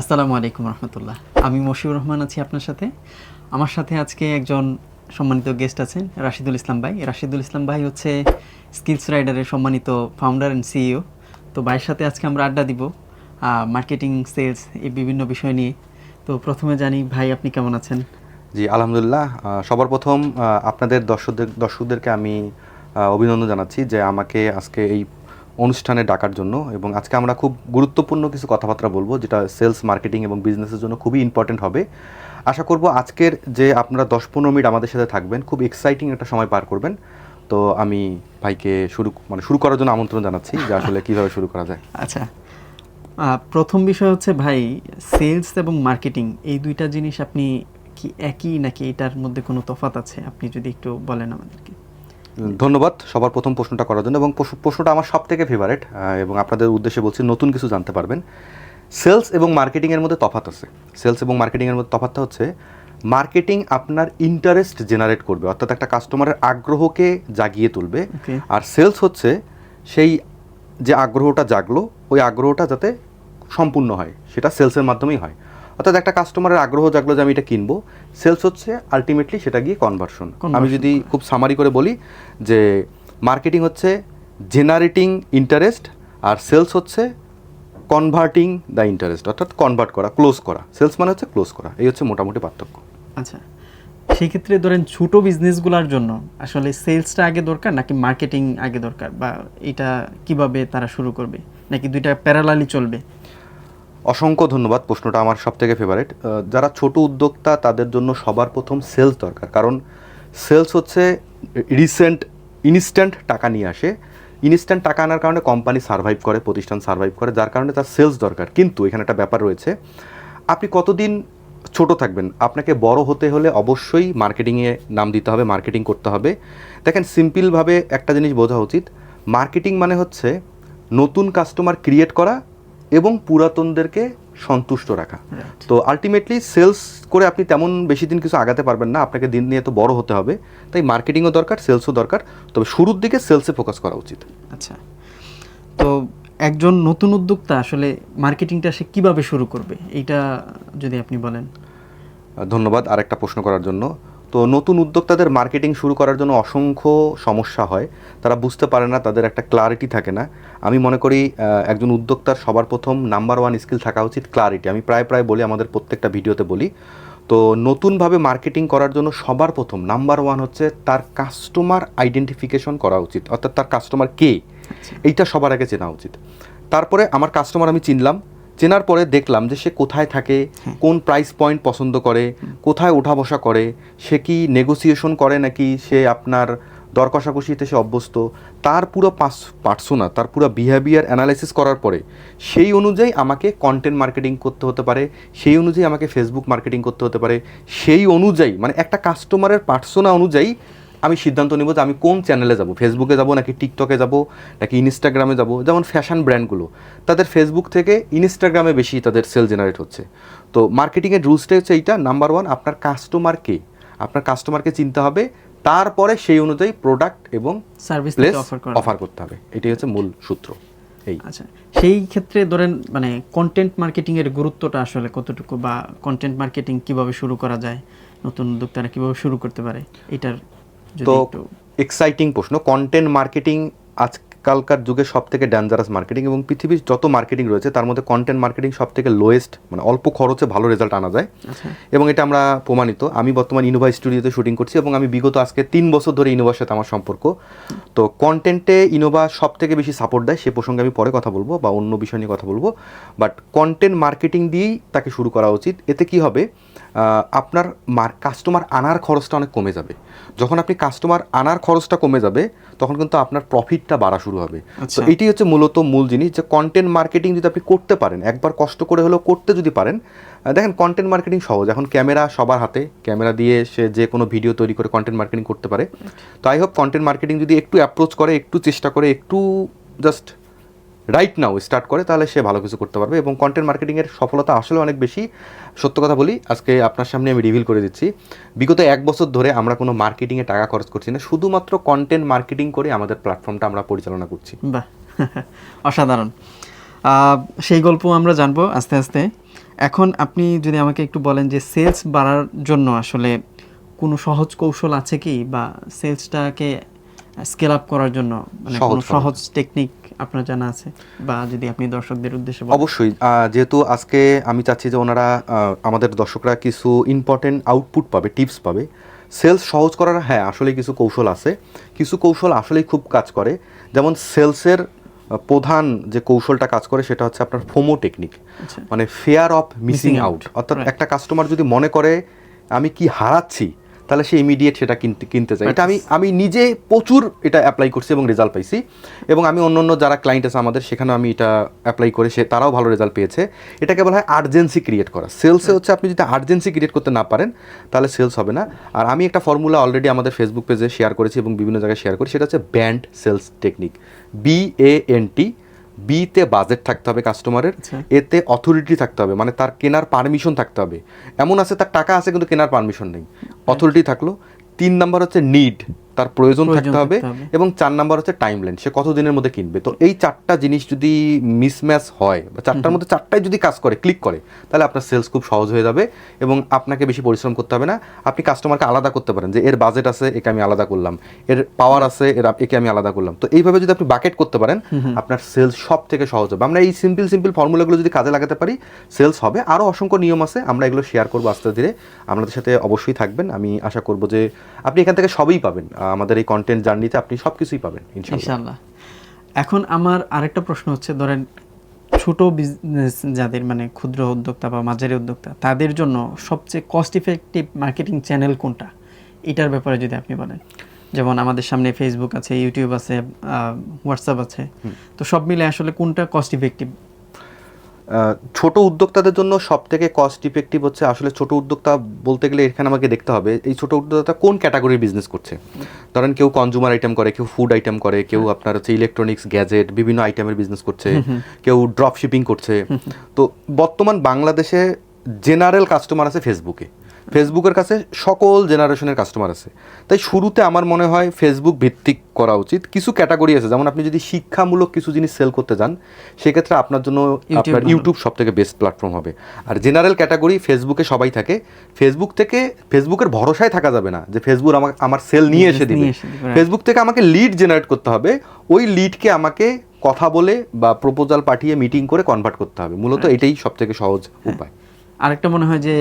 আসসালামু আলাইকুম রহমতুল্লাহ। আমি মশিউর রহমান আছি আপনার সাথে। আমার সাথে আজকে একজন সম্মানিত গেস্ট আছেন, রাশিদুল ইসলাম ভাই। রাশিদুল ইসলাম ভাই হচ্ছে স্কিলস রাইডারের সম্মানিত ফাউন্ডার অ্যান্ড সিইও তো ভাইয়ের সাথে আজকে আমরা আড্ডা দিব মার্কেটিং সেলস এই বিভিন্ন বিষয় নিয়ে। তো প্রথমে জানি, ভাই, আপনি কেমন আছেন? জি, আলহামদুলিল্লাহ। সবার প্রথম আপনাদের দর্শকদের দর্শকদেরকে আমি অভিনন্দন জানাচ্ছি যে আমাকে আজকে এই অনুষ্ঠানে ডাকার জন্য এবং আজকে আমরা খুব গুরুত্বপূর্ণ কিছু কথাবার্তা বলব, যেটা সেলস মার্কেটিং এবং বিজনেসের জন্য খুবই ইম্পর্টেন্ট হবে। আশা করব আজকের যে আপনারা দশ পনেরো মিনিট আমাদের সাথে থাকবেন, খুব এক্সাইটিং একটা সময় পার করবেন। তো আমি ভাইকে শুরু মানে শুরু করার জন্য আমন্ত্রণ জানাচ্ছি যে আসলে কীভাবে শুরু করা যায়। আচ্ছা। প্রথম বিষয় হচ্ছে ভাই সেলস এবং মার্কেটিং এই দুইটা জিনিস আপনি কি একই নাকি এটার মধ্যে কোনো তফাৎ আছে? আপনি যদি একটু বলেন আমাদেরকে। ধন্যবাদ সবার প্রথম প্রশ্নটা করার জন্য এবং প্রশ্নটা আমার সব থেকে ফেভারেট এবং আপনাদের উদ্দেশ্যে বলছি নতুন কিছু জানতে পারবেন। সেলস এবং মার্কেটিংয়ের মধ্যে তফাৎ আছে। সেলস এবং মার্কেটিংয়ের মধ্যে তফাৎটা হচ্ছে মার্কেটিং আপনার ইন্টারেস্ট জেনারেট করবে অর্থাৎ একটা কাস্টমারের আগ্রহকে জাগিয়ে তুলবে। আর সেলস হচ্ছে সেই যে আগ্রহটা জাগলো ওই আগ্রহটা যাতে সম্পূর্ণ হয় সেটা সেলসের মাধ্যমেই হয়। অর্থাৎ একটা কাস্টমারের আগ্রহ জাগলো যে আমি এটা কিনবো। সেলস হচ্ছে আলটিমেটলি সেটা গিয়ে কনভার্সন আমি যদি খুব সামারি করে বলি যে মার্কেটিং হচ্ছে জেনারেটিং ইন্টারেস্ট আর সেলস হচ্ছে কনভার্টিং দ্য ইন্টারেস্ট অর্থাৎ কনভার্ট করা ক্লোজ করা। সেলস মানে হচ্ছে ক্লোজ করা এই হচ্ছে মোটামুটি পার্থক্য। আচ্ছা সেক্ষেত্রে ধরেন ছোট বিজনেসগুলোর জন্য আসলে সেলসটা আগে দরকার নাকি মার্কেটিং আগে দরকার? বা এটা কীভাবে তারা শুরু করবে? নাকি দুইটা প্যারালালি চলবে? অসংখ্য ধন্যবাদ প্রশ্নটা আমার সব থেকে ফেভারিট যারা ছোট উদ্যোক্তা, তাদের জন্য সবার প্রথম সেলস দরকার। কারণ সেলস হচ্ছে রিসেন্ট ইনস্ট্যান্ট টাকা নিয়ে আসে। ইনস্ট্যান্ট টাকা আনার কারণে কোম্পানি সার্ভাইভ করে, প্রতিষ্ঠান সার্ভাইভ করে, যার কারণে তার সেলস দরকার। কিন্তু এখানে একটা ব্যাপার রয়েছে, আপনি কতদিন ছোট থাকবেন? আপনাকে বড় হতে হলে অবশ্যই মার্কেটিংয়ে নাম দিতে হবে মার্কেটিং করতে হবে। দেখেন সিম্পলভাবে একটা জিনিস বোঝা উচিত। মার্কেটিং মানে হচ্ছে নতুন কাস্টমার ক্রিয়েট করা এবং পুরাতনদেরকে সন্তুষ্ট রাখা। তো আলটিমেটলি সেলস করে আপনি তেমন বেশি দিন কিছু আগাতে পারবেন না আপনাকে দিন নিয়ে তো বড় হতে হবে। তাই মার্কেটিংও দরকার সেলসও দরকার। তবে শুরুর দিকে সেলসে ফোকাস করা উচিত। আচ্ছা। তো একজন নতুন উদ্যোক্তা আসলে মার্কেটিংটা সে কীভাবে শুরু করবে? এইটা যদি আপনি বলেন। ধন্যবাদ আর একটা প্রশ্ন করার জন্য। তো নতুন উদ্যোক্তাদের মার্কেটিং শুরু করার জন্য অসংখ্য সমস্যা হয়। তারা বুঝতে পারে না তাদের একটা ক্লারিটি থাকে না। আমি মনে করি একজন উদ্যোক্তার সবার প্রথম নাম্বার ওয়ান স্কিল থাকা উচিত ক্লারিটি আমি প্রায় প্রায় বলি আমাদের প্রত্যেকটা ভিডিওতে বলি। তো নতুনভাবে মার্কেটিং করার জন্য সবার প্রথম নাম্বার ওয়ান হচ্ছে তার কাস্টমার আইডেন্টিফিকেশন করা উচিত। অর্থাৎ তার কাস্টমার কে? এইটা সবার আগে চেনা উচিত। তারপরে আমার কাস্টমার আমি চিনলাম। চেনার পরে দেখলাম যে সে কোথায় থাকে কোন প্রাইস পয়েন্ট পছন্দ করে কোথায় ওঠা বসা করে সে কি নেগোসিয়েশন করে নাকি সে আপনার দর কষাকষিতে সে অভ্যস্ত? তার পুরো পাস পার্সোনা তার পুরো বিহেভিয়ার অ্যানালাইসিস করার পরে সেই অনুযায়ী আমাকে কন্টেন্ট মার্কেটিং করতে হতে পারে সেই অনুযায়ী আমাকে ফেসবুক মার্কেটিং করতে হতে পারে সেই অনুযায়ী মানে একটা কাস্টমারের পার্সোনা অনুযায়ী আমি সিদ্ধান্ত নেব যে আমি কোন চ্যানেলে যাব? ফেসবুকে যাব নাকি টিকটকে যাব? নাকি ইনস্টাগ্রামে যাব? যেমন ফ্যাশন ব্র্যান্ডগুলো তাদের ফেসবুক থেকে ইনস্টাগ্রামে বেশি তাদের সেল জেনারেট হচ্ছে। তো মার্কেটিংয়ের রুলসটা হচ্ছে এইটা। নাম্বার ওয়ান আপনার কাস্টমারকে আপনার কাস্টমারকে চিনতে হবে। তারপরে সেই অনুযায়ী প্রোডাক্ট এবং সার্ভিস অফার করতে হবে। এটাই হচ্ছে মূল সূত্র। এই। আচ্ছা সেই ক্ষেত্রে ধরেন মানে কন্টেন্ট মার্কেটিং এর গুরুত্বটা আসলে কতটুকু বা কন্টেন্ট মার্কেটিং কীভাবে শুরু করা যায়? নতুন উদ্যোক্তারা কীভাবে শুরু করতে পারে? এটার তো এক্সাইটিং প্রশ্ন কন্টেন্ট মার্কেটিং আজকালকার যুগে সব থেকে ডেঞ্জারাস মার্কেটিং এবং পৃথিবীর যত মার্কেটিং রয়েছে তার মধ্যে কন্টেন্ট মার্কেটিং সব থেকে লোয়েস্ট মানে অল্প খরচে ভালো রেজাল্ট আনা যায়। আচ্ছা। এবং এটা আমরা প্রমাণিত। আমি বর্তমান ইনোভা স্টুডিওতে শুটিং করছি এবং আমি বিগত আজকে তিন বছর ধরে ইনোভার সাথে আমার সম্পর্ক। তো কন্টেন্টে ইনোভা সব থেকে বেশি সাপোর্ট দেয় সে প্রসঙ্গে আমি পরে কথা বলব বা অন্য বিষয় নিয়ে কথা বলব। বাট কন্টেন্ট মার্কেটিং দিয়েই তাকে শুরু করা উচিত। এতে কি হবে? আপনার মার কাস্টমার আনার খরচটা অনেক কমে যাবে। যখন আপনি কাস্টমার আনার খরচটা কমে যাবে তখন কিন্তু আপনার প্রফিটটা বাড়া শুরু হবে। তো আচ্ছা। এটাই হচ্ছে মূলত মূল জিনিস যে কন্টেন্ট মার্কেটিং যদি আপনি করতে পারেন একবার কষ্ট করে হলেও করতে যদি পারেন দেখেন কন্টেন্ট মার্কেটিং সহজ। এখন ক্যামেরা সবার হাতে ক্যামেরা দিয়ে সে যে কোনো ভিডিও তৈরি করে কন্টেন্ট মার্কেটিং করতে পারে। তো আই হোপ কন্টেন্ট মার্কেটিং যদি একটু অ্যাপ্রোচ করে একটু চেষ্টা করে একটু জাস্ট রাইট নাও স্টার্ট করে তাহলে সে ভালো কিছু করতে পারবে এবং কন্টেন্ট মার্কেটিংয়ের সফলতা আসলে অনেক বেশি। সত্য কথা বলি আজকে আপনার সামনে আমি রিভিল করে দিচ্ছি। বিগত এক বছর ধরে আমরা কোনো মার্কেটিংয়ে টাকা খরচ করছি না শুধুমাত্র কন্টেন্ট মার্কেটিং করে আমাদের প্ল্যাটফর্মটা আমরা পরিচালনা করছি। বাহ অসাধারণ। সেই গল্প আমরা জানব আস্তে আস্তে। এখন আপনি যদি আমাকে একটু বলেন যে সেলস বাড়ার জন্য আসলে কোনো সহজ কৌশল আছে কি? বা সেলসটাকে স্কেল আপ করার জন্য মানে কোনো সহজ টেকনিক আপনার জানা আছে? বা যদি আপনি দর্শকদের উদ্দেশ্যে অবশ্যই। যেহেতু আজকে আমি চাচ্ছি যে ওনারা আমাদের দর্শকরা কিছু ইম্পর্টেন্ট আউটপুট পাবে টিপস পাবে। সেলস সহজ করার হ্যাঁ আসলে কিছু কৌশল আছে। কিছু কৌশল আসলেই খুব কাজ করে। যেমন সেলসের প্রধান যে কৌশলটা কাজ করে সেটা হচ্ছে আপনার ফোমো টেকনিক আচ্ছা। মানে ফেয়ার অফ মিসিং আউট অর্থাৎ একটা কাস্টমার যদি মনে করে আমি কি হারাচ্ছি? তাহলে সে ইমিডিয়েট সেটা কিনতে কিনতে চায়। এটা আমি আমি নিজে প্রচুর এটা অ্যাপ্লাই করছি এবং রেজাল্ট পাইছি। এবং আমি অন্য অন্য যারা ক্লায়েন্ট আছে আমাদের সেখানেও আমি এটা অ্যাপ্লাই করে সে তারাও ভালো রেজাল্ট পেয়েছে। এটাকে বলা হয় আর্জেন্সি ক্রিয়েট করা। সেলসে হচ্ছে আপনি যদি আর্জেন্সি ক্রিয়েট করতে না পারেন তাহলে সেলস হবে না। আর আমি একটা ফর্মুলা অলরেডি আমাদের ফেসবুক পেজে শেয়ার করেছি এবং বিভিন্ন জায়গায় শেয়ার করি সেটা হচ্ছে BANT sales technique B A N T বিতে বাজেট থাকতে হবে কাস্টমারের। এতে অথরিটি থাকতে হবে মানে তার কেনার পারমিশন থাকতে হবে। এমন আছে তার টাকা আছে কিন্তু কেনার পারমিশন নেই। অথরিটি থাকল। তিন নাম্বার হচ্ছে নিড তার প্রয়োজন থাকতে হবে এবং চার নাম্বার হচ্ছে টাইম লাইন সে কত দিনের মধ্যে কিনবে। তো এই চারটা জিনিস যদি মিসম্যাচ হয় বা চারটার মধ্যে চারটায় যদি কাজ করে ক্লিক করে তাহলে আপনার সেলস খুব সহজ হয়ে যাবে এবং আপনাকে বেশি পরিশ্রম করতে হবে না। আপনি কাস্টমারকে আলাদা করতে পারেন যে এর বাজেট আছে একে আমি আলাদা করলাম। এর পাওয়ার আছে এর একে আমি আলাদা করলাম। তো এইভাবে যদি আপনি বাকেট করতে পারেন আপনার সেলস সব থেকে সহজ হবে। আমরা এই সিম্পল সিম্পল ফর্মুলাগুলো যদি কাজে লাগাতে পারি সেলস হবে। আরও অসংখ্য নিয়ম আছে আমরা এগুলো শেয়ার করব আস্তে ধীরে। আপনাদের সাথে অবশ্যই থাকবেন। আমি আশা করব যে আপনি এখান থেকে সবই পাবেন। আমাদের এই কন্টেন্ট জার্নিতে আপনি সব কিছুই পাবেন ইনশাআল্লাহ। ইনশাল্লাহ এখন আমার আরেকটা প্রশ্ন হচ্ছে ধরেন ছোট বিজনেস যাদের মানে ক্ষুদ্র উদ্যোক্তা বা মাঝারি উদ্যোক্তা তাদের জন্য সবচেয়ে কস্ট ইফেক্টিভ মার্কেটিং চ্যানেল কোনটা? এটার ব্যাপারে যদি আপনি বলেন। যেমন আমাদের সামনে ফেসবুক আছে ইউটিউব আছে হোয়াটসঅ্যাপ আছে। তো সব মিলে আসলে কোনটা কস্ট ইফেক্টিভ ছোট উদ্যোক্তাদের জন্য সব থেকে কস্ট ইফেক্টিভ হচ্ছে আসলে ছোট উদ্যোক্তা বলতে গেলে এখানে আমাকে দেখতে হবে এই ছোট উদ্যোক্তা কোন ক্যাটাগরির বিজনেস করছে? ধরেন কেউ কনজুমার আইটেম করে কেউ ফুড আইটেম করে কেউ আপনার হচ্ছে ইলেকট্রনিক্স গ্যাজেট বিভিন্ন আইটেমের বিজনেস করছে কেউ ড্রপ শিপিং করছে তো বর্তমান বাংলাদেশে জেনারেল কাস্টমার আছে ফেসবুকে ফেসবুকের কাছে সকল জেনারেশনের কাস্টমার আছে। তাই শুরুতে আমার মনে হয় ফেসবুক ভিত্তিক করা উচিত। কিছু ক্যাটাগরি আছে যেমন আপনি যদি শিক্ষামূলক কিছু জিনিস সেল করতে যান সেক্ষেত্রে আপনার জন্য আপনার ইউটিউব সব থেকে বেস্ট প্ল্যাটফর্ম হবে। আর জেনারেল ক্যাটাগরি ফেসবুকে সবাই থাকে। ফেসবুক থেকে ফেসবুকের ভরসায় থাকা যাবে না যে ফেসবুক আমার আমার সেল নিয়ে এসে দিবে. ফেসবুক থেকে আমাকে লিড জেনারেট করতে হবে। ওই লিডকে আমাকে কথা বলে বা প্রপোজাল পাঠিয়ে মিটিং করে কনভার্ট করতে হবে। মূলত এটাই সব থেকে সহজ উপায়। আরেকটা মনে হয় যে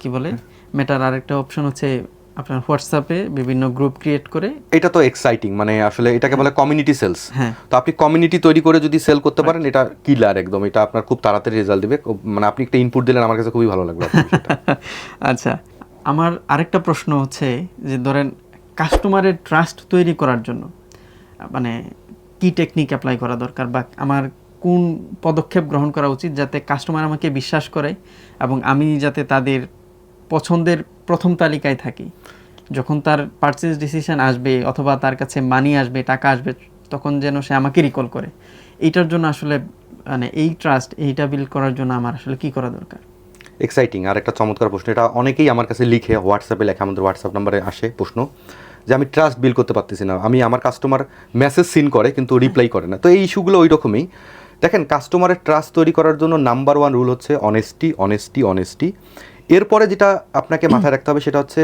কি বলে? মেটার আরেকটা অপশন হচ্ছে আপনার হোয়াটসঅ্যাপে বিভিন্ন গ্রুপ ক্রিয়েট করে। এটা তো এক্সাইটিং মানে আসলে এটাকে বলে কমিউনিটি সেলস হ্যাঁ। তো আপনি কমিউনিটি তৈরি করে যদি সেল করতে পারেন এটা কিলার একদম। এটা আপনার খুব তাড়াতাড়ি রেজাল্ট দিবে। মানে আপনি একটা ইনপুট দিলেন আমার কাছে খুবই ভালো লাগবে আচ্ছা আমার আরেকটা প্রশ্ন হচ্ছে যে ধরেন কাস্টমারের ট্রাস্ট তৈরি করার জন্য মানে কি টেকনিক অ্যাপ্লাই করা দরকার বা আমার কোন পদক্ষেপ গ্রহণ করা উচিত যাতে কাস্টমার আমাকে বিশ্বাস করে এবং আমি যাতে তাদের পছন্দের প্রথম তালিকায় থাকি। যখন তার পারচেজ ডিসিশন আসবে অথবা তার কাছে মানি আসবে, টাকা আসবে, তখন যেন সে আমাকে রিকল করে। এইটার জন্য আসলে মানে এই ট্রাস্ট এইটা বিল্ড করার জন্য আমার আসলে কি করা দরকার? এক্সাইটিং আর একটা চমৎকার প্রশ্ন। এটা অনেকেই আমার কাছে লিখে হোয়াটসঅ্যাপে লেখা, আমাদের হোয়াটসঅ্যাপ নাম্বারে আসে প্রশ্ন যে, আমি ট্রাস্ট বিল করতে পারতেছি না। আমি আমার কাস্টমার মেসেজ সিন করে, কিন্তু রিপ্লাই করে না। তো এই ইস্যুগুলো ওই রকমই দেখেন কাস্টমারের ট্রাস্ট তৈরি করার জন্য নাম্বার ওয়ান রুল হচ্ছে অনেস্টি অনেস্টি অনেস্টি এরপরে যেটা আপনাকে মাথায় রাখতে হবে সেটা হচ্ছে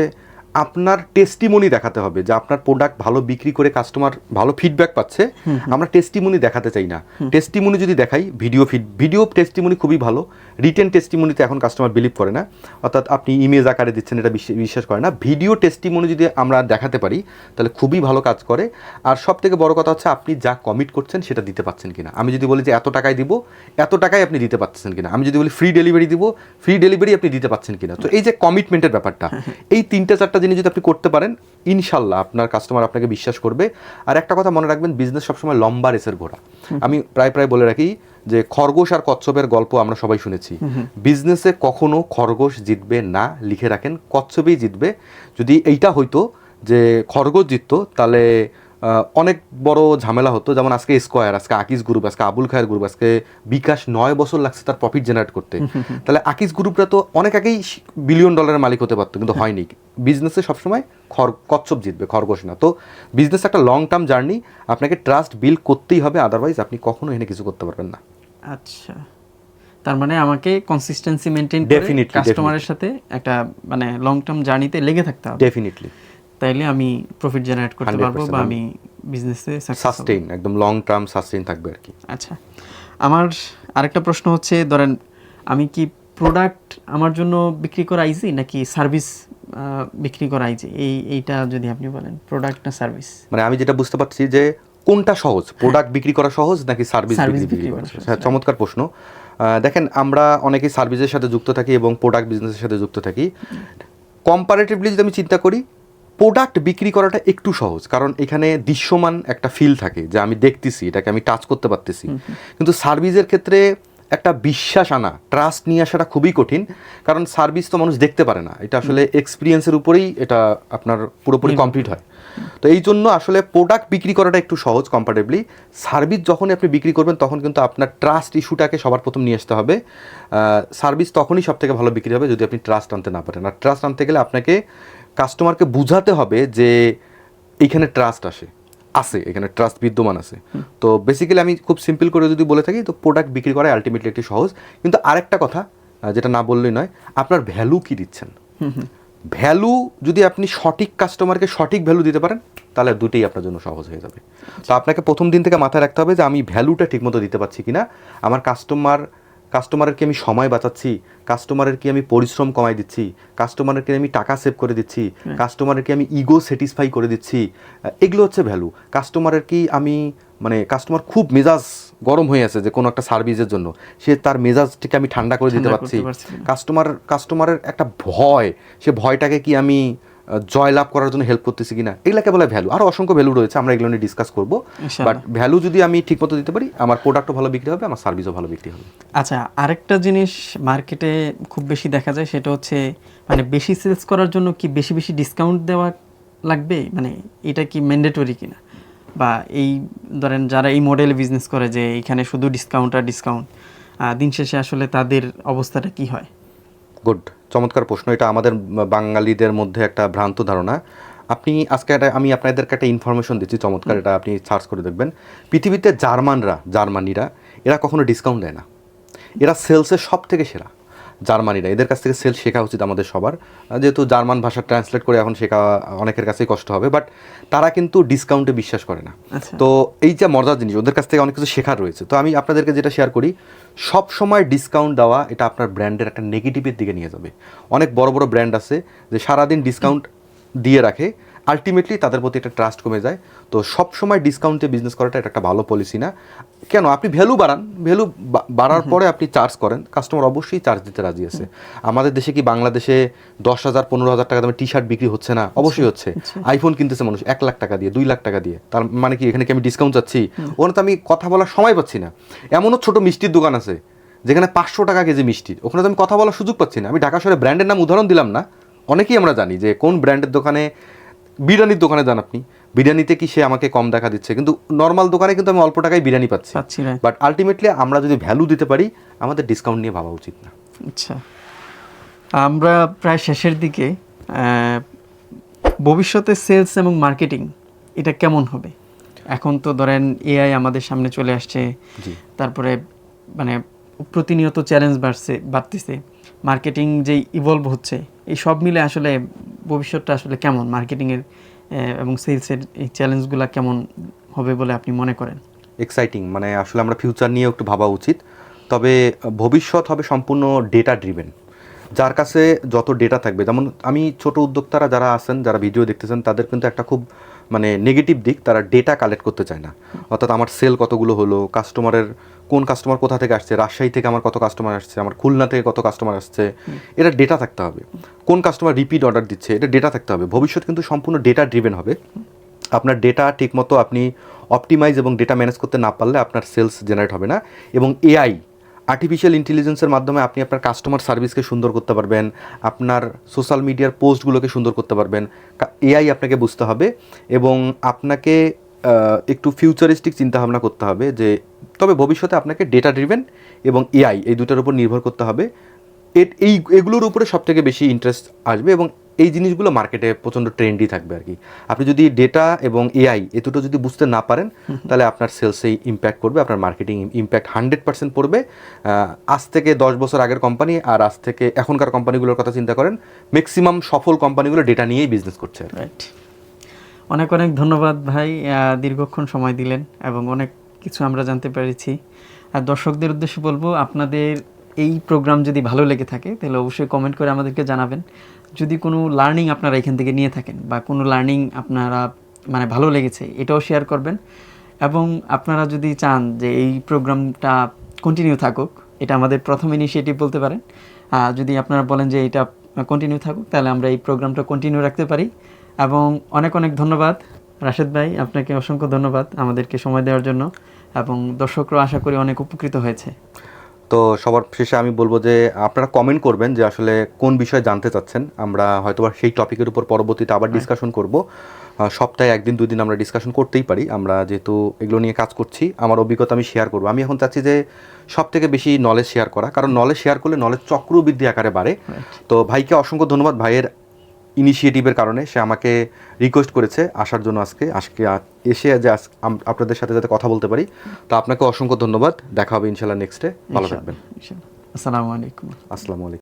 আপনার টেস্টিমনি দেখাতে হবে যে আপনার প্রোডাক্ট ভালো বিক্রি করে কাস্টমার ভালো ফিডব্যাক পাচ্ছে আমরা টেস্টিমনি দেখাতে চাই না। টেস্টিমনি যদি দেখাই ভিডিও ফিড ভিডিও টেস্টিমনি খুবই ভালো রিটেন টেস্টিমনিতে এখন কাস্টমার বিলিভ করে না অর্থাৎ আপনি ইমেজ আকারে দিচ্ছেন এটা বিশ্বাস করে না। ভিডিও টেস্টিমনি যদি আমরা দেখাতে পারি তাহলে খুবই ভালো কাজ করে। আর সব থেকে বড় কথা হচ্ছে আপনি যা কমিট করছেন সেটা দিতে পারছেন কিনা। আমি যদি বলি যে এত টাকায় দিব এত টাকায় আপনি দিতে পারছেন কিনা। আমি যদি বলি ফ্রি ডেলিভারি দিব ফ্রি ডেলিভারি আপনি দিতে পারছেন কিনা। তো এই যে কমিটমেন্টের ব্যাপারটা এই তিনটে চারটা জিনিস যদি আপনি করতে পারেন ইনশাল্লাহ আপনার কাস্টমার আপনাকে বিশ্বাস করবে। আর একটা কথা মনে রাখবেন বিজনেস সবসময় লম্বা রেসের ঘোড়া। আমি প্রায় প্রায় বলে রাখি যে খরগোশ আর কচ্ছপের গল্প আমরা সবাই শুনেছি। বিজনেসে কখনো খরগোশ জিতবে না লিখে রাখেন কচ্ছপেই জিতবে। যদি এইটা হইতো যে খরগোশ জিততো তাহলে অনেক বড় ঝামেলা হতো। যেমন আজকে স্কোয়ার আজকে আকিস গ্রুপ আজকে আবুল খায়ের গ্রুপ আজকে বিকাশ নয় বছর লাগছে তার প্রফিট জেনারেট করতে। তাহলে আকিস গ্রুপরা তো অনেক আগেই বিলিয়ন ডলারের মালিক হতে পারতো কিন্তু হয়নি। বিজনেসে সবসময় খর কচ্ছপ জিতবে খরগোশ না। তো বিজনেস একটা লং টার্ম জার্নি আপনাকে ট্রাস্ট বিল্ড করতেই হবে আদারওয়াইজ আপনি কখনো এনে কিছু করতে পারবেন না। আচ্ছা। তার মানে আমাকে কনসিস্টেন্সি মেনটেন করে কাস্টমারের সাথে একটা মানে লং টার্ম জার্নিতে লেগে থাকতে হবে। ডেফিনেটলি তাইলে আমি প্রফিট জেনারেট করতে পারব বা আমি- বিজনেসে সাস্টেইন একদম লং টার্ম সাস্টেইন থাকবে আর কি। আচ্ছা। আমার আরেকটা প্রশ্ন হচ্ছে ধরেন আমি কি প্রোডাক্ট আমার জন্য বিক্রি করা ইজি নাকি সার্ভিস বিক্রি করা ইজি এই এইটা যদি আপনি বলেন প্রোডাক্ট না সার্ভিস মানে আমি যেটা বুঝতে পারছি যে কোনটা সহজ? প্রোডাক্ট বিক্রি করা সহজ নাকি সার্ভিস বিক্রি করা হ্যাঁ চমৎকার প্রশ্ন। দেখেন আমরা অনেকেই সার্ভিসের সাথে যুক্ত থাকি এবং প্রোডাক্ট বিজনেসের সাথে যুক্ত থাকি। কম্পারেটিভলি যদি আমি চিন্তা করি প্রোডাক্ট বিক্রি করাটা একটু সহজ কারণ এখানে দৃশ্যমান একটা ফিল থাকে যে আমি দেখতেছি এটাকে আমি টাচ করতে পারতেছি। কিন্তু সার্ভিসের ক্ষেত্রে একটা বিশ্বাস আনা ট্রাস্ট নিয়ে আসাটা খুবই কঠিন কারণ সার্ভিস তো মানুষ দেখতে পারে না। এটা আসলে এক্সপিরিয়েন্সের উপরেই এটা আপনার পুরোপুরি কমপ্লিট হয়। তো এই জন্য আসলে প্রোডাক্ট বিক্রি করাটা একটু সহজ কম্পারেটিভলি সার্ভিস যখনই আপনি বিক্রি করবেন তখন কিন্তু আপনার ট্রাস্ট ইস্যুটাকে সবার প্রথম নিয়ে আসতে হবে। সার্ভিস তখনই সব থেকে ভালো বিক্রি হবে যদি আপনি ট্রাস্ট আনতে না পারেন। আর ট্রাস্ট আনতে গেলে আপনাকে কাস্টমারকে বুঝাতে হবে যে এইখানে ট্রাস্ট আসে। আছে এখানে ট্রাস্ট বিদ্যমান আছে। তো বেসিক্যালি আমি খুব সিম্পল করে যদি বলে থাকি তো প্রোডাক্ট বিক্রি করা আলটিমেটলি একটি সহজ। কিন্তু আরেকটা কথা যেটা না বললেই নয় আপনার ভ্যালু কি দিচ্ছেন? ভ্যালু যদি আপনি সঠিক কাস্টমারকে সঠিক ভ্যালু দিতে পারেন তাহলে দুটোই আপনার জন্য সহজ হয়ে যাবে। তো আপনাকে প্রথম দিন থেকে মাথায় রাখতে হবে যে আমি ভ্যালুটা ঠিকমতো দিতে পারছি কিনা। আমার কাস্টমার কাস্টমারের কি আমি সময় বাঁচাচ্ছি কাস্টমারের কি আমি পরিশ্রম কমাই দিচ্ছি কাস্টমারের কি আমি টাকা সেভ করে দিচ্ছি কাস্টমারের কি আমি ইগো স্যাটিসফাই করে দিচ্ছি এগুলো হচ্ছে ভ্যালু কাস্টমারের কি আমি মানে কাস্টমার খুব মেজাজ গরম হয়ে আছে যে কোনো একটা সার্ভিসের জন্য। সে তার মেজাজটিকে আমি ঠান্ডা করে দিতে পারছি। কাস্টমার কাস্টমারের একটা ভয় সে ভয়টাকে কি আমি জয়লাভ করার জন্য হেল্প করতেছি কিনা এগুলাকে বলে ভ্যালু আরও অসংখ্য ভ্যালু রয়েছে আমরা এগুলো নিয়ে ডিসকাস করব। বাট ভ্যালু যদি আমি ঠিকমতো দিতে পারি আমার প্রোডাক্টও ভালো বিক্রি হবে আমার সার্ভিসও ভালো বিক্রি হবে। আচ্ছা আরেকটা জিনিস মার্কেটে খুব বেশি দেখা যায় সেটা হচ্ছে মানে বেশি সেলস করার জন্য কি বেশি বেশি ডিসকাউন্ট দেওয়া লাগবে? মানে এটা কি ম্যান্ডেটরি কিনা? বা এই ধরেন যারা এই মডেলে বিজনেস করে যে এখানে শুধু ডিসকাউন্ট আর ডিসকাউন্ট দিন শেষে আসলে তাদের অবস্থাটা কি হয়? গুড চমৎকার প্রশ্ন। এটা আমাদের বাঙালিদের মধ্যে একটা ভ্রান্ত ধারণা। আপনি আজকে একটা আমি আপনাদেরকে একটা ইনফরমেশন দিচ্ছি চমৎকার এটা আপনি সার্চ করে দেখবেন। পৃথিবীতে জার্মানরা জার্মানিরা এরা কখনো ডিসকাউন্ট দেয় না। এরা সেলসের সব থেকে সেরা। জার্মানিরা। এদের কাছ থেকে সেল শেখা উচিত আমাদের সবার। যেহেতু জার্মান ভাষা ট্রান্সলেট করে এখন শেখা অনেকের কাছেই কষ্ট হবে বাট তারা কিন্তু ডিসকাউন্টে বিশ্বাস করে না। আচ্ছা। তো এই যে মজার জিনিস ওদের কাছ থেকে অনেক কিছু শেখার রয়েছে। তো আমি আপনাদেরকে যেটা শেয়ার করি সব সময় ডিসকাউন্ট দেওয়া এটা আপনার ব্র্যান্ডের একটা নেগেটিভের দিকে নিয়ে যাবে। অনেক বড় বড় ব্র্যান্ড আছে যে সারাদিন ডিসকাউন্ট দিয়ে রাখে আলটিমেটলি তাদের প্রতি একটা ট্রাস্ট কমে যায়। তো সব সময় ডিসকাউন্টে বিজনেস করাটা এটা একটা ভালো পলিসি না। কেন? আপনি ভ্যালু বাড়ান। ভ্যালু বাড়ার পরে আপনি চার্জ করেন। কাস্টমার অবশ্যই চার্জ দিতে রাজি আছে। আমাদের দেশে কি বাংলাদেশে দশ হাজার পনেরো হাজার টাকা দামে টি শার্ট বিক্রি হচ্ছে না? অবশ্যই হচ্ছে। আইফোন কিনতেছে মানুষ এক লাখ টাকা দিয়ে দুই লাখ টাকা দিয়ে। তার মানে কি এখানে কি আমি ডিসকাউন্ট চাচ্ছি? ওখানে তো আমি কথা বলার সময় পাচ্ছি না। এমনও ছোট মিষ্টির দোকান আছে যেখানে পাঁচশো টাকা কেজি মিষ্টি। ওখানে তো আমি কথা বলার সুযোগ পাচ্ছি না। আমি ঢাকা শহরে ব্র্যান্ডের নাম উদাহরণ দিলাম না। অনেকেই আমরা জানি যে কোন ব্র্যান্ডের দোকানে বিরিয়ানির দোকানে যান আপনি। বিরিয়ানিতে কি সে আমাকে কম দেখা দিচ্ছে? কিন্তু নর্মাল দোকানে কিন্তু আমি অল্প টাকায় বিরিয়ানি পাচ্ছি। পাচ্ছি না বাট আলটিমেটলি আমরা যদি ভ্যালু দিতে পারি আমাদের ডিসকাউন্ট নিয়ে ভাবা উচিত না। আচ্ছা। আমরা প্রায় শেষের দিকে ভবিষ্যতে সেলস এবং মার্কেটিং এটা কেমন হবে? এখন তো ধরেন এআই আমাদের সামনে চলে আসছে। তারপরে মানে প্রতিনিয়ত চ্যালেঞ্জ বাড়ছে বাড়তেছে। মার্কেটিং যে ইভলভ হচ্ছে এই সব মিলে আসলে ভবিষ্যৎটা আসলে কেমন? মার্কেটিংয়ের এবং সেলসের এই চ্যালেঞ্জগুলো কেমন হবে বলে আপনি মনে করেন? এক্সাইটিং মানে আসলে আমরা ফিউচার নিয়ে একটু ভাবা উচিত। তবে ভবিষ্যৎ হবে সম্পূর্ণ ডেটা ড্রিভেন যার কাছে যত ডেটা থাকবে, যেমন আমি ছোট উদ্যোক্তারা যারা আছেন, যারা ভিডিও দেখতেছেন, তাদের কিন্তু একটা খুব মানে নেগেটিভ দিক, তারা ডেটা কালেক্ট করতে চায় না। অর্থাৎ আমার সেল কতগুলো হলো কাস্টমারের কোন কাস্টমার কোথা থেকে আসছে রাজশাহী থেকে আমার কত কাস্টমার আসছে আমার খুলনা থেকে কত কাস্টমার আসছে এটা ডেটা থাকতে হবে। কোন কাস্টমার রিপিট অর্ডার দিচ্ছে এটা ডেটা থাকতে হবে। ভবিষ্যৎ কিন্তু সম্পূর্ণ ডেটা ড্রিভেন হবে। আপনার ডেটা ঠিকমতো আপনি অপটিমাইজ এবং ডেটা ম্যানেজ করতে না পারলে আপনার সেলস জেনারেট হবে না। এবং এআই আর্টিফিশিয়াল ইন্টেলিজেন্সের মাধ্যমে আপনি আপনার কাস্টমার সার্ভিসকে সুন্দর করতে পারবেন আপনার সোশ্যাল মিডিয়ার পোস্টগুলোকে সুন্দর করতে পারবেন। এআই আপনাকে বুঝতে হবে এবং আপনাকে একটু ফিউচারিস্টিক চিন্তাভাবনা করতে হবে যে তবে ভবিষ্যতে আপনাকে ডেটা ড্রিভেন এবং এআই এই দুটার উপর নির্ভর করতে হবে। এই এগুলোর উপরে সব থেকে বেশি ইন্টারেস্ট আসবে এবং এই জিনিসগুলো মার্কেটে প্রচণ্ড ট্রেন্ডই থাকবে আর কি। আপনি যদি ডেটা এবং এআই এ দুটো যদি বুঝতে না পারেন তাহলে আপনার সেলসেই ইম্প্যাক্ট করবে আপনার মার্কেটিং ইম্প্যাক্ট হান্ড্রেড পার্সেন্ট পড়বে। আজ থেকে দশ বছর আগের কোম্পানি আর আজ থেকে এখনকার কোম্পানিগুলোর কথা চিন্তা করেন ম্যাক্সিমাম সফল কোম্পানিগুলো ডেটা নিয়েই বিজনেস করছে। রাইট অনেক অনেক ধন্যবাদ ভাই দীর্ঘক্ষণ সময় দিলেন এবং অনেক কিছু আমরা জানতে পেরেছি। আর দর্শকদের উদ্দেশ্যে বলব, আপনাদের এই প্রোগ্রাম যদি ভালো লেগে থাকে, তাহলে অবশ্যই কমেন্ট করে আমাদেরকে জানাবেন। যদি কোনো লার্নিং আপনারা এখান থেকে নিয়ে থাকেন বা কোনো লার্নিং আপনারা মানে ভালো লেগেছে, এটাও শেয়ার করবেন। এবং আপনারা যদি চান যে এই প্রোগ্রামটা কন্টিনিউ থাকুক, এটা আমাদের প্রথম ইনিশিয়েটিভ বলতে পারেন। যদি আপনারা বলেন যে এটা কন্টিনিউ থাকুক, তাহলে আমরা এই প্রোগ্রামটা কন্টিনিউ রাখতে পারি। এবং অনেক অনেক ধন্যবাদ। রাশেদ ভাই আপনাকে অসংখ্য ধন্যবাদ আমাদেরকে সময় দেওয়ার জন্য এবং দর্শকরা আশা করি অনেক উপকৃত হয়েছে। তো সবার শেষে আমি বলব যে আপনারা কমেন্ট করবেন যে আসলে কোন বিষয়ে জানতে চাচ্ছেন। আমরা হয়তোবা সেই টপিকের উপর পরবর্তীতে আবার ডিসকাশন করব। সপ্তাহে একদিন দুই দিন আমরা ডিসকাশন করতেই পারি। আমরা যেহেতু এগুলো নিয়ে কাজ করছি আমার অভিজ্ঞতা আমি শেয়ার করব। আমি এখন চাচ্ছি যে সব থেকে বেশি নলেজ শেয়ার করা। কারণ নলেজ শেয়ার করলে নলেজ চক্রবৃদ্ধি আকারে বাড়ে। তো ভাইকে অসংখ্য ধন্যবাদ। ভাইয়ের ইনিশিয়েটিভের কারণে সে আমাকে রিকোয়েস্ট করেছে আসার জন্য আজকে। আজকে এসে যে আপনাদের সাথে যাতে কথা বলতে পারি তো আপনাকে অসংখ্য ধন্যবাদ। দেখা হবে ইনশাল্লাহ নেক্সটে ভালো থাকবেন। আসসালামু আলাইকুম। আসসালামু আলাইকুম।